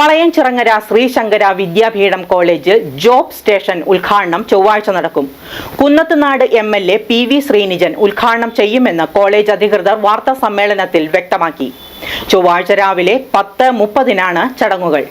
Valayanchirangara Sree Sankara Vidyapeetham college job station ഉദ്ഘാടനം ചൊവ്വാഴ്ച നടക്കും. Kunnathunad M L A P V Sreenijin ഉദ്ഘാടനം ചെയ്യുമെന്ന് കോളേജ് അധികൃതർ വാർത്താ സമ്മേളനത്തിൽ വ്യക്തമാക്കി. ചൊവ്വാഴ്ച രാവിലെ പത്ത് മുപ്പതിനാണ് ചടങ്ങുകൾ.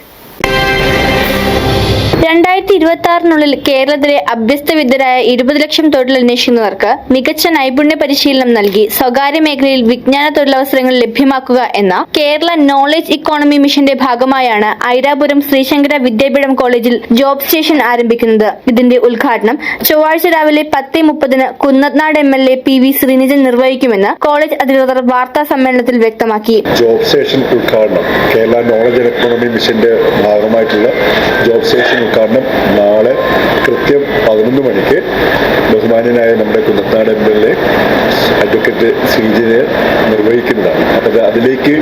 രണ്ടായിരത്തി ഇരുപത്തി ആറിനുള്ളിൽ കേരളത്തിലെ അഭ്യസ്തവിദ്യരായ ഇരുപത് ലക്ഷം തൊഴിലന്വേഷിക്കുന്നവർക്ക് മികച്ച നൈപുണ്യ പരിശീലനം നൽകി സ്വകാര്യ മേഖലയിൽ വിജ്ഞാന തൊഴിലവസരങ്ങൾ ലഭ്യമാക്കുക എന്ന കേരള നോളജ് ഇക്കോണമി മിഷന്റെ ഭാഗമായാണ് ഐരാപുരം ശ്രീശങ്കര വിദ്യാപീഠം കോളേജിൽ ജോബ് സ്റ്റേഷൻ ആരംഭിക്കുന്നത്. ഇതിന്റെ ഉദ്ഘാടനം ചൊവ്വാഴ്ച രാവിലെ പത്ത് മുപ്പതിന് Kunnathunad M L A P V Sreenijin നിർവഹിക്കുമെന്ന് college അധികൃതർ വാർത്താ സമ്മേളനത്തിൽ വ്യക്തമാക്കി. ജോബ് സ്റ്റേഷൻ ഉദ്ഘാടനം. കേരള നോളജ് ഇക്കോണമി മിഷന്റെ ഭാഗമായിട്ടുള്ള ജോബ് സ്റ്റേഷൻ ഉദ്ഘാടനം നാളെ കൃത്യം പതിനൊന്ന് മണിക്ക് ബഹുമാനനായ നമ്മുടെ Kunnathunad M L A advocate ശ്രീജിനെ നിർവഹിക്കുന്നതാണ്. അപ്പോൾ അതിലേക്ക്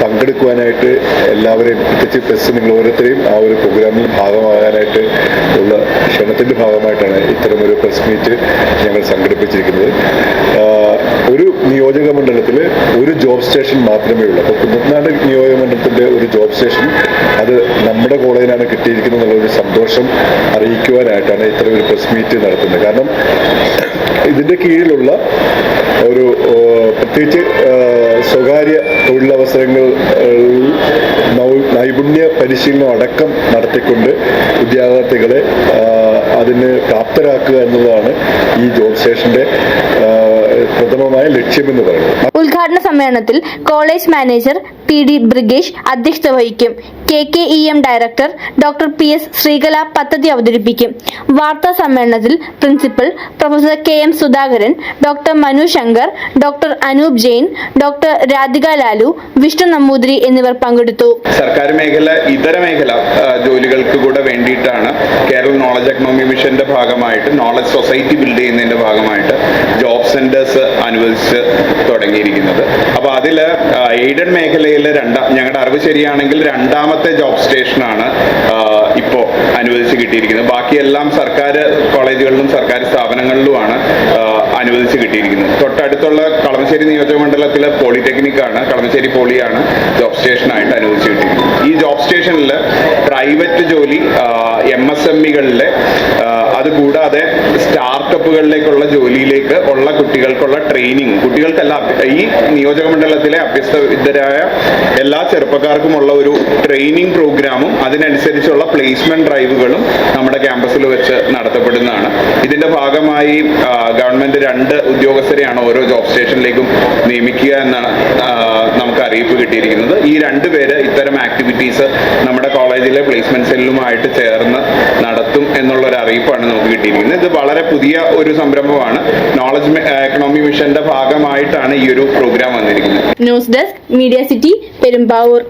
പങ്കെടുക്കുവാനായിട്ട് എല്ലാവരെയും പ്രത്യേകിച്ച് പ്രസ് നിങ്ങൾ ഓരോരുത്തരെയും ആ ഒരു പ്രോഗ്രാമിൽ ഭാഗമാകാനായിട്ട് ഉള്ള ക്ഷണത്തിന്റെ ഭാഗമായിട്ടാണ് ഇത്തരമൊരു പ്രസ് മീറ്റ് ഞങ്ങൾ സംഘടിപ്പിച്ചിരിക്കുന്നത്. ഒരു നിയോജക ഒരു ജോബ് സ്റ്റേഷൻ മാത്രമേ ഉള്ളൂ. അപ്പോൾ കുന്നത്തനാട് നിയോജകമണ്ഡലത്തിന്റെ ഒരു ജോബ് സ്റ്റേഷൻ അത് നമ്മുടെ കോളേജിലാണ് കിട്ടിയിരിക്കുന്നത് എന്നുള്ള ഒരു സന്തോഷം അറിയിക്കുവാനായിട്ടാണ് ഇത്രയും ഒരു പ്രസ് മീറ്റ് നടത്തുന്നത്. കാരണം ഇതിന്റെ കീഴിലുള്ള ഒരു പ്രത്യേകിച്ച് സ്വകാര്യ തൊഴിലവസരങ്ങൾ നൈപുണ്യ പരിശീലനം അടക്കം നടത്തിക്കൊണ്ട് വിദ്യാർത്ഥികളെ അതിന് പ്രാപ്തരാക്കുക എന്നുള്ളതാണ് ഈ ജോബ് സ്റ്റേഷന്റെ പ്രഥമമായ ലക്ഷ്യമെന്ന് പറയുന്നത്. സമ്മേളനത്തിൽ college manager P D Brigesh അധ്യക്ഷത വഹിക്കും. K K E M director doctor P S Sreekala പദ്ധതി അവതരിപ്പിക്കും. വാർത്താ സമ്മേളനത്തിൽ principal professor K M Sudhakaran doctor Manu Shankar doctor Anoop Jain doctor Radhika Lalu Vishnu Namboothiri എന്നിവർ പങ്കെടുത്തു. സർക്കാർ മേഖല ഇതര മേഖല ജോലികൾക്ക് കൂടെ വേണ്ടിയിട്ടാണ് കേരള നോളജ് എക്കണോമി മിഷന്റെ ഭാഗമായിട്ട് നോളജ് സൊസൈറ്റി ബിൽഡ് ചെയ്യുന്നതിന്റെ ഭാഗമായിട്ട് ജോബ് സെന്റേഴ്സ് അനുവദിച്ച് തുടങ്ങിയിരിക്കുന്നത്. അപ്പോൾ അതിൽ എയ്ഡഡ് മേഖലയിൽ രണ്ടാം ഞങ്ങളുടെ അറിവ് ശരിയാണെങ്കിൽ രണ്ടാമത്തെ ജോബ് സ്റ്റേഷനാണ് ഇപ്പോൾ അനുവദിച്ച് കിട്ടിയിരിക്കുന്നത്. ബാക്കിയെല്ലാം സർക്കാർ കോളേജുകളിലും സർക്കാർ സ്ഥാപനങ്ങളിലുമാണ് അനുവദിച്ച് കിട്ടിയിരിക്കുന്നത്. തൊട്ടടുത്തുള്ള കളമശ്ശേരി നിയോജക മണ്ഡലത്തിലെ പോളിടെക്നിക് ആണ് കളമശ്ശേരി പോളിയാണ് ജോബ് സ്റ്റേഷനായിട്ട് അനുവദിച്ച് കിട്ടിയിരിക്കുന്നത്. ഈ ജോബ് സ്റ്റേഷനിൽ പ്രൈവറ്റ് ജോലി എം എസ് എം ഇകളിലെ അതുകൂടാതെ സ്റ്റാർട്ടപ്പുകളിലേക്കുള്ള ജോലിയിലേക്ക് ഉള്ള കുട്ടികൾക്കുള്ള ട്രെയിനിങ്. കുട്ടികൾക്കെല്ലാം ഈ നിയോജക മണ്ഡലത്തിലെ അഭ്യസ്തവിദ്യരായ എല്ലാ ചെറുപ്പക്കാർക്കുമുള്ള ഒരു ട്രെയിനിങ് പ്രോഗ്രാമും അതിനനുസരിച്ചുള്ള പ്ലേസ്മെന്റ് ഡ്രൈവുകളും നമ്മുടെ ക്യാമ്പസിൽ വെച്ച് നടത്തപ്പെടുന്നതാണ്. ഇതിന്റെ ഭാഗമായി ഗവൺമെന്റ് രണ്ട് ഉദ്യോഗസ്ഥരെയാണ് ഓരോ ജോബ് സ്റ്റേഷനിലേക്കും നിയമിക്കുക എന്നാണ് നമുക്ക് അറിയിപ്പ് കിട്ടിയിരിക്കുന്നത്. ഈ രണ്ടുപേര് ഇത്തരം ആക്ടിവിറ്റീസ് നമ്മുടെ കോളേജിലെ പ്ലേസ്മെന്റ് സെല്ലുമായിട്ട് ചേർന്ന് അറിയിപ്പാണ് നമുക്ക് കിട്ടിയിരിക്കുന്നത്. ഇത് വളരെ പുതിയ ഒരു സംരംഭമാണ്. നോളജ് എക്കണോമി മിഷന്റെ ഭാഗമായിട്ടാണ് ഈ ഒരു പ്രോഗ്രാം വന്നിരിക്കുന്നത്. News desk media city Perumbavoor